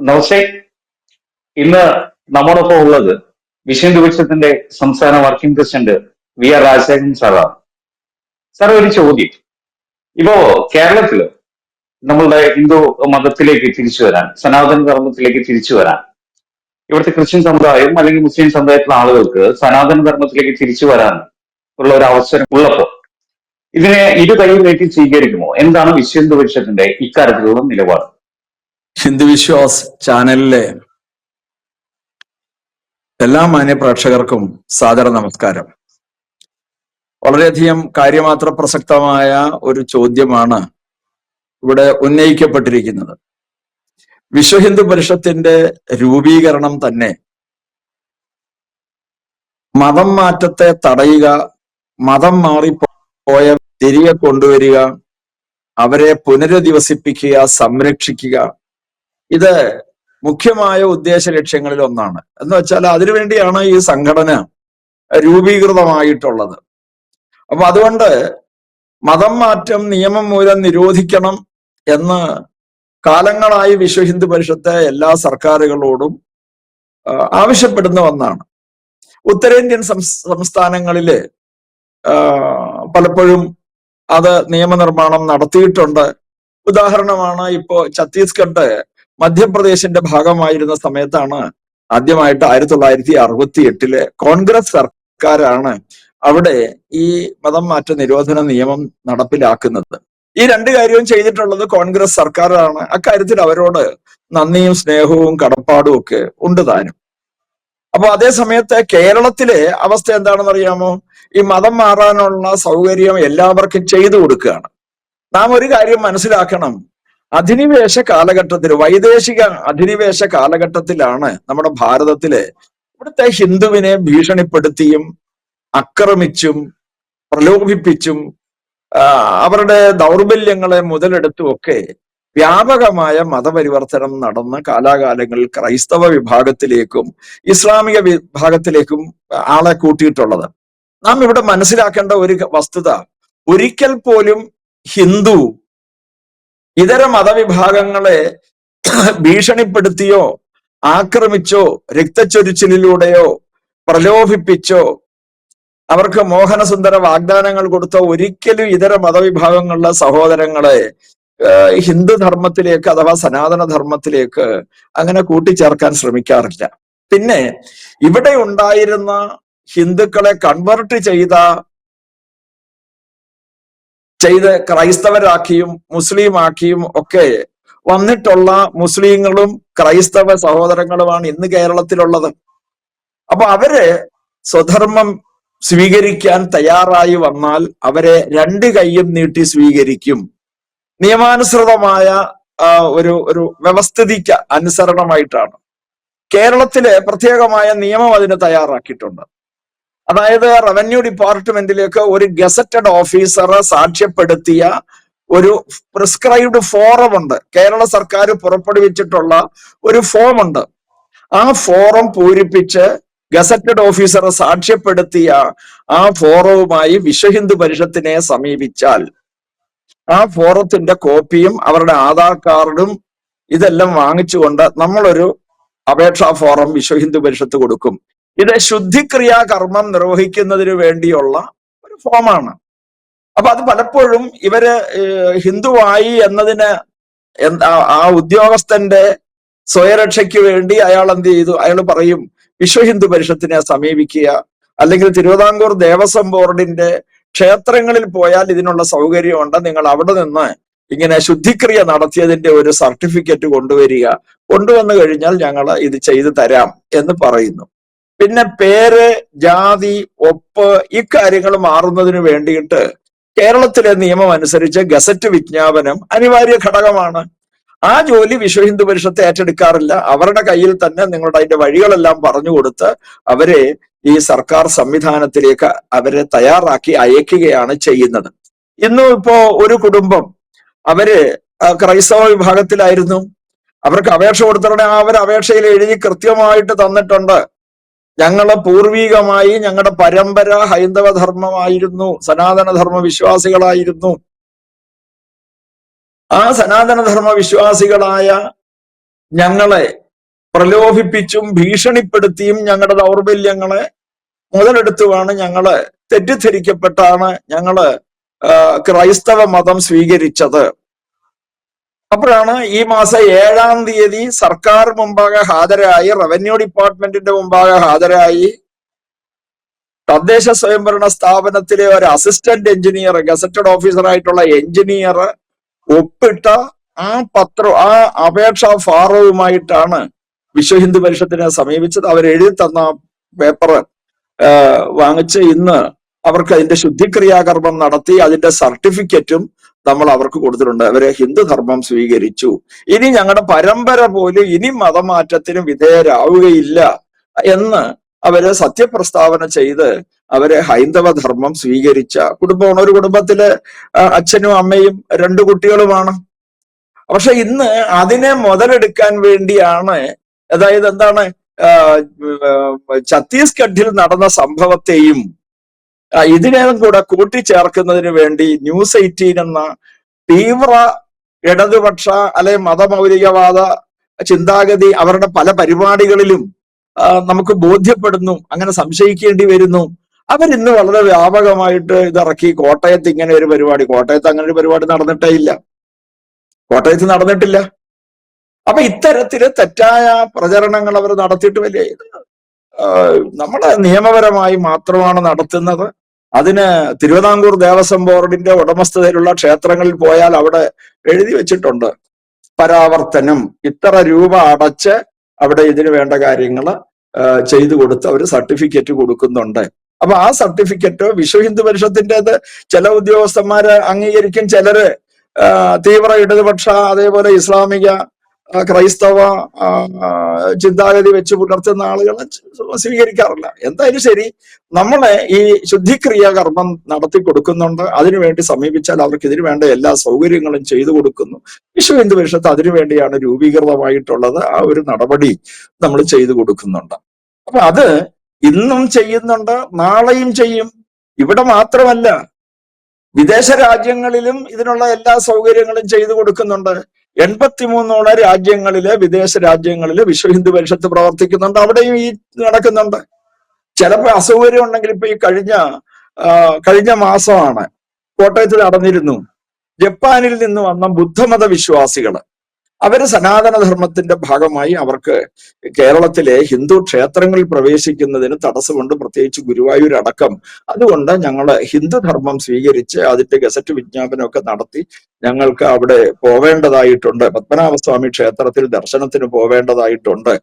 നമസ്തേ ഇന്ന് നമ്മോടൊപ്പം ഉള്ളത് വിഷയം ദിവസത്തിന്റെ സംസ്ഥാന working president V R Rajasekharan സാറാണ്. സാർ ഒരു ചോദ്യം. ഇപ്പോ കേരളത്തിൽ നമ്മളുടെ ഹിന്ദു മതത്തിലേക്ക് തിരിച്ചു വരാൻ സനാതന ധർമ്മത്തിലേക്ക് തിരിച്ചു വരാൻ ഇവിടുത്തെ ക്രിസ്ത്യൻ സമുദായം അല്ലെങ്കിൽ മുസ്ലിം സമുദായത്തിലെ ആളുകൾക്ക് സനാതന ധർമ്മത്തിലേക്ക് തിരിച്ചു വരാൻ ഉള്ള ഒരു അവസരം ഉള്ളപ്പോ ഇതിനെ ഇരു കൈ നീട്ടി സ്വീകരിക്കുമോ? എന്താണ് വിശ്വ പരിഷത്തിന്റെ ഇക്കാര്യത്തിലുള്ള നിലപാട്? ഹിന്ദു വിശ്വാസ് ചാനലിലെ എല്ലാ മാന്യ പ്രേക്ഷകർക്കും സാദര നമസ്കാരം. വളരെയധികം കാര്യമാത്ര പ്രസക്തമായ ഒരു ചോദ്യമാണ് ഇവിടെ ഉന്നയിക്കപ്പെട്ടിരിക്കുന്നത്. വിശ്വ ഹിന്ദു പരിഷത്തിന്റെ രൂപീകരണം തന്നെ മതം മാറ്റത്തെ തടയുക മതം മാറിപ്പോയ തിരികെ കൊണ്ടുവരിക അവരെ പുനരധിവസിപ്പിക്കുക സംരക്ഷിക്കുക ഇത് മുഖ്യമായ ഉദ്ദേശ ലക്ഷ്യങ്ങളിൽ ഒന്നാണ്. എന്ന് വെച്ചാൽ അതിനുവേണ്ടിയാണ് ഈ സംഘടന രൂപീകൃതമായിട്ടുള്ളത്. അപ്പൊ അതുകൊണ്ട് മതം മാറ്റം നിയമം മൂലം നിരോധിക്കണം എന്ന് കാലങ്ങളായി വിശ്വ ഹിന്ദു പരിഷത്തെ എല്ലാ സർക്കാരുകളോടും ആവശ്യപ്പെടുന്ന ഒന്നാണ്. ഉത്തരേന്ത്യൻ സംസ്- സംസ്ഥാനങ്ങളിൽ പലപ്പോഴും അത് നിയമനിർമ്മാണം നടത്തിയിട്ടുണ്ട്. ഉദാഹരണമാണ് ഇപ്പോ ഛത്തീസ്ഗഡ് മധ്യപ്രദേശിന്റെ ഭാഗമായിരുന്ന സമയത്താണ് ആദ്യമായിട്ട് ആയിരത്തി തൊള്ളായിരത്തി അറുപത്തി എട്ടിൽ കോൺഗ്രസ് സർക്കാരാണ് അവിടെ ഈ മതം മാറ്റ നിരോധന നിയമം നടപ്പിലാക്കുന്നത്. ഈ രണ്ട് കാര്യവും ചെയ്തിട്ടുള്ളത് കോൺഗ്രസ് സർക്കാരാണ്. അക്കാര്യത്തിൽ അവരോട് നന്ദിയും സ്നേഹവും കടപ്പാടും ഒക്കെ ഉണ്ട് താനും. അപ്പൊ അതേ സമയത്ത് കേരളത്തിലെ അവസ്ഥ എന്താണെന്ന് അറിയാമോ? ഈ മതം മാറാനുള്ള സൗകര്യം എല്ലാവർക്കും ചെയ്തു കൊടുക്കുകയാണ്. നാം ഒരു കാര്യം മനസ്സിലാക്കണം. അധിനിവേശ കാലഘട്ടത്തിൽ വൈദേശിക അധിനിവേശ കാലഘട്ടത്തിലാണ് നമ്മുടെ ഭാരതത്തിൽ ഇവിടുത്തെ ഹിന്ദുവിനെ ഭീഷണിപ്പെടുത്തിയും അക്രമിച്ചും പ്രലോഭിപ്പിച്ചും അവരുടെ ദൗർബല്യങ്ങളെ മുതലെടുത്തും ഒക്കെ വ്യാപകമായ മതപരിവർത്തനം നടന്ന കാലാകാലങ്ങളിൽ ക്രൈസ്തവ വിഭാഗത്തിലേക്കും ഇസ്ലാമിക വിഭാഗത്തിലേക്കും ആളെ കൂട്ടിയിട്ടുള്ളത്. നാം ഇവിടെ മനസ്സിലാക്കേണ്ട ഒരു വസ്തുത ഒരിക്കൽ പോലും ഹിന്ദു ഇതര മതവിഭാഗങ്ങളെ ഭീഷണിപ്പെടുത്തിയോ ആക്രമിച്ചോ രക്തച്ചൊരിച്ചിലൂടെയോ പ്രലോഭിപ്പിച്ചോ അവർക്ക് മോഹനസുന്ദര വാഗ്ദാനങ്ങൾ കൊടുത്തോ ഒരിക്കലും ഇതര മതവിഭാഗങ്ങളിലെ സഹോദരങ്ങളെ ഹിന്ദു ധർമ്മത്തിലേക്ക് അഥവാ സനാതന ധർമ്മത്തിലേക്ക് അങ്ങനെ കൂട്ടിച്ചേർക്കാൻ ശ്രമിക്കാറില്ല. പിന്നെ ഇവിടെ ഉണ്ടായിരുന്ന ഹിന്ദുക്കളെ കൺവേർട്ട് ചെയ്ത ചെയ്ത് ക്രൈസ്തവരാക്കിയും മുസ്ലിം ആക്കിയും ഒക്കെ വന്നിട്ടുള്ള മുസ്ലിങ്ങളും ക്രൈസ്തവ സഹോദരങ്ങളുമാണ് ഇന്ന് കേരളത്തിലുള്ളത്. അപ്പൊ അവരെ സ്വധർമ്മം സ്വീകരിക്കാൻ തയ്യാറായി വന്നാൽ അവരെ രണ്ട് കൈയും നീട്ടി സ്വീകരിക്കും. നിയമാനുസൃതമായ ഒരു ഒരു വ്യവസ്ഥിതിക്ക് അനുസരണമായിട്ടാണ്. കേരളത്തിലെ പ്രത്യേകമായ നിയമം അതിന് തയ്യാറാക്കിയിട്ടുണ്ട്. അതായത് റവന്യൂ ഡിപ്പാർട്ട്മെന്റിലേക്ക് ഒരു ഗസറ്റഡ് ഓഫീസർ സാക്ഷ്യപ്പെടുത്തിയ ഒരു പ്രിസ്ക്രൈബ്ഡ് ഫോറം ഉണ്ട്. കേരള സർക്കാർ പുറപ്പെടുവിച്ചിട്ടുള്ള ഒരു ഫോം ഉണ്ട്. ആ ഫോറം പൂരിപ്പിച്ച് ഗസറ്റഡ് ഓഫീസർ സാക്ഷ്യപ്പെടുത്തിയ ആ ഫോറവുമായി വിശ്വഹിന്ദു പരിഷത്തിനെ സമീപിച്ചാൽ ആ ഫോറത്തിന്റെ കോപ്പിയും അവരുടെ ആധാർ കാർഡും ഇതെല്ലാം വാങ്ങിച്ചുകൊണ്ട് നമ്മളൊരു അപേക്ഷാ ഫോറം വിശ്വഹിന്ദു പരിഷത്ത് കൊടുക്കും. ഇത് ശുദ്ധിക്രിയാ കർമ്മം നിർവഹിക്കുന്നതിന് വേണ്ടിയുള്ള ഒരു ഫോമാണ്. അപ്പൊ അത് പലപ്പോഴും ഇവർ ഹിന്ദുവായി എന്നതിന് ആ ഉദ്യോഗസ്ഥന്റെ സ്വയരക്ഷയ്ക്ക് വേണ്ടി അയാൾ എന്ത് ചെയ്തു? അയാൾ പറയും വിശ്വ ഹിന്ദു പരിഷത്തിനെ സമീപിക്കുക. അല്ലെങ്കിൽ തിരുവിതാംകൂർ ദേവസ്വം ബോർഡിന്റെ ക്ഷേത്രങ്ങളിൽ പോയാൽ ഇതിനുള്ള സൗകര്യമുണ്ട്. നിങ്ങൾ അവിടെ നിന്ന് ഇങ്ങനെ ശുദ്ധിക്രിയ നടത്തിയതിന്റെ ഒരു സർട്ടിഫിക്കറ്റ് കൊണ്ടുവരിക. കൊണ്ടുവന്നു കഴിഞ്ഞാൽ ഞങ്ങൾ ഇത് ചെയ്തു തരാം എന്ന് പറയുന്നു. പിന്നെ പേര് ജാതി ഒപ്പ് ഇക്കാര്യങ്ങൾ മാറുന്നതിന് വേണ്ടിയിട്ട് കേരളത്തിലെ നിയമം അനുസരിച്ച് ഗസറ്റ് വിജ്ഞാപനം അനിവാര്യ ഘടകമാണ്. ആ ജോലി വിശ്വ ഹിന്ദു പരിഷത്ത് ഏറ്റെടുക്കാറില്ല. അവരുടെ കയ്യിൽ തന്നെ നിങ്ങളുടെ അതിന്റെ വഴികളെല്ലാം പറഞ്ഞു കൊടുത്ത് അവരെ ഈ സർക്കാർ സംവിധാനത്തിലേക്ക് അവരെ തയ്യാറാക്കി അയക്കുകയാണ് ചെയ്യുന്നത്. ഇന്നും ഇപ്പോ ഒരു കുടുംബം അവർ ക്രൈസ്തവ വിഭാഗത്തിലായിരുന്നു. അവർക്ക് അപേക്ഷ കൊടുത്തിട്ടുണ്ടെങ്കിൽ അവർ അപേക്ഷയിൽ എഴുതി കൃത്യമായിട്ട് തന്നിട്ടുണ്ട്. ഞങ്ങൾ പൂർവീകമായി ഞങ്ങളുടെ പരമ്പര ഹൈന്ദവ ധർമ്മമായിരുന്നു സനാതന ധർമ്മ വിശ്വാസികളായിരുന്നു ആ സനാതനധർമ്മ വിശ്വാസികളായ ഞങ്ങളെ പ്രലോഭിപ്പിച്ചും ഭീഷണിപ്പെടുത്തിയും ഞങ്ങളുടെ ദൗർബല്യങ്ങളെ മുതലെടുത്തുമാണ് ഞങ്ങൾ തെറ്റിദ്ധരിക്കപ്പെട്ടാണ് ഞങ്ങൾ ക്രൈസ്തവ മതം സ്വീകരിച്ചത്. അപ്പോഴാണ് ഈ മാസം ഏഴാം തീയതി സർക്കാർ മുമ്പാകെ ഹാജരായി റവന്യൂ ഡിപ്പാർട്ട്മെന്റിന്റെ മുമ്പാകെ ഹാജരായി. തദ്ദേശ സ്വയംഭരണ സ്ഥാപനത്തിലെ ഒരു അസിസ്റ്റന്റ് എഞ്ചിനീയർ ഗസറ്റഡ് ഓഫീസറായിട്ടുള്ള എഞ്ചിനീയർ ഒപ്പിട്ട ആ പത്രം ആ അപേക്ഷാ ഫാറവുമായിട്ടാണ് വിശ്വ ഹിന്ദു പരിഷത്തിനെ സമീപിച്ചത്. അവർ എഴുതി തന്ന പേപ്പർ വാങ്ങിച്ച് ഇന്ന് അവർക്ക് അതിന്റെ ശുദ്ധിക്രിയാകർമ്മം നടത്തി അതിന്റെ സർട്ടിഫിക്കറ്റും നമ്മൾ അവർക്ക് കൊടുത്തിട്ടുണ്ട്. അവരെ ഹിന്ദു ധർമ്മം സ്വീകരിച്ചു. ഇനി ഞങ്ങളുടെ പരമ്പര പോലും ഇനി മതമാറ്റത്തിനും വിധേയരാവുകയില്ല എന്ന് അവരെ സത്യപ്രസ്താവന ചെയ്ത് അവരെ ഹൈന്ദവ ധർമ്മം സ്വീകരിച്ച കുടുംബമാണ് ഒരു കുടുംബത്തിൽ അച്ഛനും അമ്മയും രണ്ടു കുട്ടികളുമാണ്. പക്ഷെ ഇന്ന് അതിനെ മുതലെടുക്കാൻ വേണ്ടിയാണ് അതായത് എന്താണ് ഛത്തീസ്ഗഡിൽ നടന്ന സംഭവത്തെയും ഇതിനെയും കൂടെ കൂട്ടിച്ചേർക്കുന്നതിന് വേണ്ടി ന്യൂസ് എയ്റ്റീൻ എന്ന തീവ്ര ഇടതുപക്ഷ അല്ലെ മതമൗലികവാദ ചിന്താഗതി അവരുടെ പല പരിപാടികളിലും നമുക്ക് ബോധ്യപ്പെടുന്നു അങ്ങനെ സംശയിക്കേണ്ടി വരുന്നു. അവരിന്ന് വളരെ വ്യാപകമായിട്ട് ഇതിറക്കി കോട്ടയത്ത് ഇങ്ങനെ ഒരു പരിപാടി. കോട്ടയത്ത് അങ്ങനെ ഒരു പരിപാടി നടന്നിട്ടേ ഇല്ല. കോട്ടയത്ത് നടന്നിട്ടില്ല. അപ്പൊ ഇത്തരത്തിൽ തെറ്റായ പ്രചരണങ്ങൾ അവർ നടത്തിയിട്ട് വലിയ നമ്മുടെ നിയമപരമായി മാത്രമാണ് നടത്തുന്നത്. അതിന് തിരുവിതാംകൂർ ദേവസ്വം ബോർഡിന്റെ ഉടമസ്ഥതയിലുള്ള ക്ഷേത്രങ്ങളിൽ പോയാൽ അവിടെ എഴുതി വെച്ചിട്ടുണ്ട് പരാവർത്തനം. ഇത്ര രൂപ അടച്ച് അവിടെ ഇതിന് വേണ്ട കാര്യങ്ങൾ ചെയ്തു കൊടുത്ത് അവർ സർട്ടിഫിക്കറ്റ് കൊടുക്കുന്നുണ്ട്. അപ്പൊ ആ സർട്ടിഫിക്കറ്റ് വിശ്വ ഹിന്ദു പരിഷത്തിന്റെത് ചില ഉദ്യോഗസ്ഥന്മാരെ അംഗീകരിക്കും ചിലര് തീവ്ര ഇടതുപക്ഷ അതേപോലെ ഇസ്ലാമിക ക്രൈസ്തവ ചിന്താഗതി വെച്ച് പുലർത്തുന്ന ആളുകൾ സ്വീകരിക്കാറില്ല. എന്തായാലും ശരി നമ്മളെ ഈ ശുദ്ധിക്രിയ കർമ്മം നടത്തി കൊടുക്കുന്നുണ്ട്. അതിനുവേണ്ടി സമീപിച്ചാൽ അവർക്ക് ഇതിനു വേണ്ട എല്ലാ സൗകര്യങ്ങളും ചെയ്തു കൊടുക്കുന്നു. വിശ്വ ഹിന്ദു പരിഷത്ത് അതിനു വേണ്ടിയാണ് രൂപീകൃതമായിട്ടുള്ളത് ആ ഒരു നടപടി നമ്മൾ ചെയ്തു കൊടുക്കുന്നുണ്ട്. അപ്പൊ അത് ഇന്നും ചെയ്യുന്നുണ്ട് നാളെയും ചെയ്യും. ഇവിടെ മാത്രമല്ല വിദേശ രാജ്യങ്ങളിലും ഇതിനുള്ള എല്ലാ സൗകര്യങ്ങളും ചെയ്തു കൊടുക്കുന്നുണ്ട്. എൺപത്തിമൂന്നോളം രാജ്യങ്ങളിലെ വിദേശ രാജ്യങ്ങളിലെ വിശ്വ ഹിന്ദു പരിഷത്ത് പ്രവർത്തിക്കുന്നുണ്ട്. അവിടെയും ഈ നടക്കുന്നുണ്ട്. ചിലപ്പോൾ അസൗകര്യം ഉണ്ടെങ്കിൽ ഇപ്പൊ ഈ കഴിഞ്ഞ കഴിഞ്ഞ മാസമാണ് കോട്ടയത്ത് നടന്നിരുന്നു ജപ്പാനിൽ നിന്ന് വന്ന ബുദ്ധമത വിശ്വാസികൾ. അവർ സനാതനധർമ്മത്തിന്റെ ഭാഗമായി അവർക്ക് കേരളത്തിലെ ഹിന്ദു ക്ഷേത്രങ്ങളിൽ പ്രവേശിക്കുന്നതിന് തടസ്സമുണ്ട്. പ്രത്യേകിച്ച് ഗുരുവായൂർ അടക്കം. അതുകൊണ്ട് ഞങ്ങൾ ഹിന്ദുധർമ്മം സ്വീകരിച്ച് അതിന്റെ ഗസറ്റ് വിജ്ഞാപനമൊക്കെ നടത്തി ഞങ്ങൾക്ക് അവിടെ പോവേണ്ടതായിട്ടുണ്ട്. പത്മനാഭസ്വാമി ക്ഷേത്രത്തിൽ ദർശനത്തിന് പോവേണ്ടതായിട്ടുണ്ട്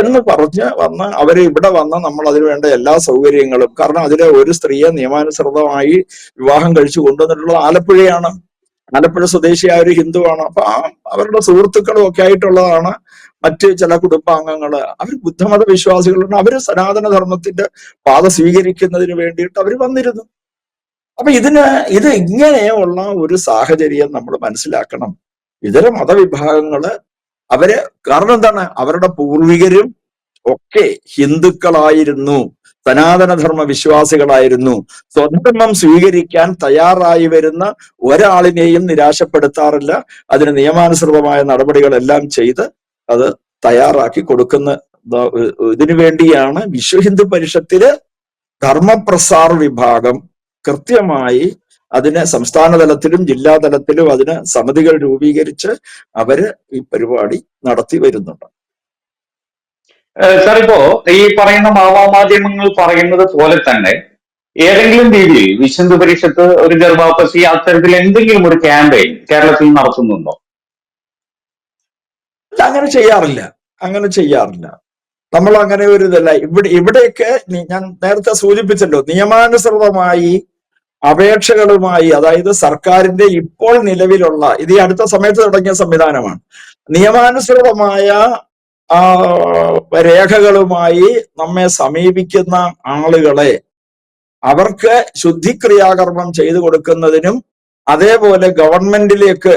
എന്ന് പറഞ്ഞ് വന്ന് അവരെ ഇവിടെ വന്ന് നമ്മൾ അതിന് വേണ്ട എല്ലാ സൗകര്യങ്ങളും കാരണം അതിലെ ഒരു സ്ത്രീയെ നിയമാനുസൃതമായി വിവാഹം കഴിച്ചു കൊണ്ടുവന്നിട്ടുള്ള ആലപ്പുഴയാണ്. ആലപ്പുഴ സ്വദേശിയായ ഒരു ഹിന്ദുവാണ്. അപ്പൊ ആ അവരുടെ സുഹൃത്തുക്കളും ഒക്കെ ആയിട്ടുള്ളതാണ് മറ്റ് ചില കുടുംബാംഗങ്ങൾ. അവർ ബുദ്ധമത വിശ്വാസികളുണ്ട് അവർ സനാതന ധർമ്മത്തിന്റെ പാത സ്വീകരിക്കുന്നതിന് വേണ്ടിയിട്ട് അവർ വന്നിരുന്നു. അപ്പൊ ഇതിന് ഇത് ഇങ്ങനെയുള്ള ഒരു സാഹചര്യം നമ്മൾ മനസ്സിലാക്കണം. ഇതര മതവിഭാഗങ്ങൾ അവർ കാരണം എന്താണ്? അവരുടെ പൂർവികരും ഒക്കെ ഹിന്ദുക്കളായിരുന്നു. സനാതനധർമ്മ വിശ്വാസികളായിരുന്നു സ്വധർമ്മം സ്വീകരിക്കാൻ തയ്യാറായി വരുന്ന ഒരാളിനെയും നിരാശപ്പെടുത്താറില്ല. അതിന് നിയമാനുസൃതമായ നടപടികളെല്ലാം ചെയ്ത് അത് തയ്യാറാക്കി കൊടുക്കുന്ന ഇതിനു വേണ്ടിയാണ് വിശ്വ ഹിന്ദു പരിഷത്തിൽ ധർമ്മപ്രസാർ വിഭാഗം കൃത്യമായി അതിന് സംസ്ഥാന തലത്തിലും ജില്ലാ തലത്തിലും അതിന് സമിതികൾ രൂപീകരിച്ച് അവർ ഈ പരിപാടി നടത്തി വരുന്നുണ്ട്. സാർ ഇപ്പോ ഈ പറയുന്ന മാധ്യമങ്ങൾ പറയുന്നത് പോലെ തന്നെ ഏതെങ്കിലും രീതിയിൽ വിശുദ്ധ പരിഷത്ത് ഒരു ഗർഭാപസി അത്തരത്തിൽ എന്തെങ്കിലും ഒരു ക്യാമ്പയിൻ കേരളത്തിൽ നടത്തുന്നുണ്ടോ? അങ്ങനെ ചെയ്യാറില്ല. അങ്ങനെ ചെയ്യാറില്ല. നമ്മൾ അങ്ങനെ ഒരു ഇതല്ല. ഇവിടെ ഇവിടെയൊക്കെ ഞാൻ നേരത്തെ സൂചിപ്പിച്ചല്ലോ നിയമാനുസൃതമായി അപേക്ഷകളുമായി അതായത് സർക്കാരിന്റെ ഇപ്പോൾ നിലവിലുള്ള ഇത് ഈ അടുത്ത സമയത്ത് തുടങ്ങിയ സംവിധാനമാണ്. നിയമാനുസൃതമായ രേഖകളുമായി നമ്മെ സമീപിക്കുന്ന ആളുകളെ അവർക്ക് ശുദ്ധിക്രിയാകർമ്മം ചെയ്തു കൊടുക്കുന്നതിനും അതേപോലെ ഗവൺമെന്റിലേക്ക്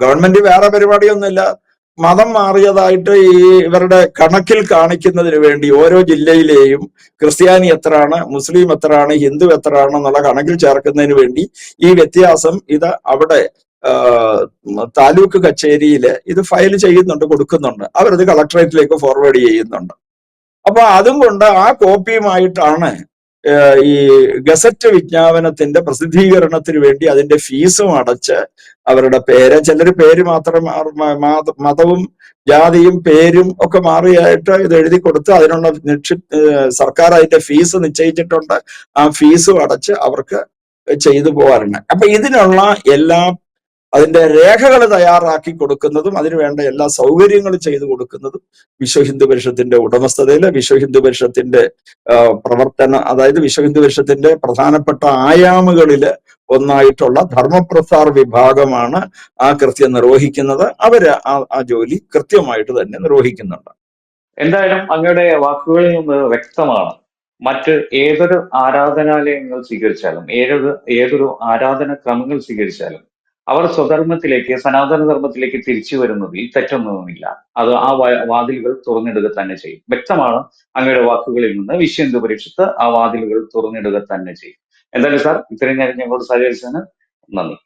ഗവൺമെന്റ് വേറെ പരിപാടിയൊന്നുമില്ല മതം മാറിയതായിട്ട് ഈ ഇവരുടെ കണക്കിൽ കാണിക്കുന്നതിന് വേണ്ടി ഓരോ ജില്ലയിലെയും ക്രിസ്ത്യാനി എത്രയാണ് മുസ്ലിം എത്രയാണ് ഹിന്ദു എത്രയാണ് എന്നുള്ള കണക്കിൽ ചേർക്കുന്നതിന് വേണ്ടി ഈ വ്യത്യാസം ഇത് അവിടെ താലൂക്ക് കച്ചേരിയിൽ ഇത് ഫയൽ ചെയ്യുന്നുണ്ട് കൊടുക്കുന്നുണ്ട്. അവരത് കളക്ടറേറ്റിലേക്ക് ഫോർവേഡ് ചെയ്യുന്നുണ്ട്. അപ്പൊ അതും കൊണ്ട് ആ കോപ്പിയുമായിട്ടാണ് ഈ ഗസറ്റ് വിജ്ഞാപനത്തിന്റെ പ്രസിദ്ധീകരണത്തിന് വേണ്ടി അതിന്റെ ഫീസും അടച്ച് അവരുടെ പേര് ചിലർ പേര് മാത്രം മതവും ജാതിയും പേരും ഒക്കെ മാറിയായിട്ട് ഇത് എഴുതി കൊടുത്ത് അതിനുള്ള നിക്ഷി സർക്കാർ അതിന്റെ ഫീസ് നിശ്ചയിച്ചിട്ടുണ്ട്. ആ ഫീസും അടച്ച് അവർക്ക് ചെയ്തു പോകാറുണ്ട്. അപ്പൊ ഇതിനുള്ള എല്ലാ അതിന്റെ രേഖകൾ തയ്യാറാക്കി കൊടുക്കുന്നതും അതിന് വേണ്ട എല്ലാ സൗകര്യങ്ങളും ചെയ്തു കൊടുക്കുന്നതും വിശ്വ ഹിന്ദു പരിഷത്തിന്റെ ഉടമസ്ഥതയിൽ വിശ്വ ഹിന്ദു പരിഷത്തിന്റെ പ്രവർത്തന അതായത് വിശ്വ ഹിന്ദു പരിഷത്തിന്റെ പ്രധാനപ്പെട്ട ആയാമുകളിൽ ഒന്നായിട്ടുള്ള ധർമ്മപ്രസാർ വിഭാഗമാണ് ആ കൃത്യം നിർവഹിക്കുന്നത്. അവർ ആ ജോലി കൃത്യമായിട്ട് തന്നെ നിർവഹിക്കുന്നുണ്ട്. എന്തായാലും അങ്ങയുടെ വാക്കുകളിൽ നിന്ന് വ്യക്തമാണ്. മറ്റ് ഏതൊരു ആരാധനാലയങ്ങൾ സ്വീകരിച്ചാലും ഏതൊരു ഏതൊരു ആരാധന ക്രമങ്ങൾ സ്വീകരിച്ചാലും അവർ സ്വധർമ്മത്തിലേക്ക് സനാതന ധർമ്മത്തിലേക്ക് തിരിച്ചു വരുന്നതിൽ തെറ്റൊന്നുമില്ല. അത് ആ വാതിലുകൾ തുറന്നിടുക തന്നെ ചെയ്യും. വ്യക്തമാണ് അങ്ങയുടെ വാക്കുകളിൽ നിന്ന് വിശ്വന്തു പരീക്ഷത്ത് ആ വാതിലുകൾ തുറന്നിടുക തന്നെ ചെയ്യും. എന്തായാലും സാർ ഇത്രയും നേരം ഞങ്ങളോട് സഹകരിച്ചതിന് നന്ദി.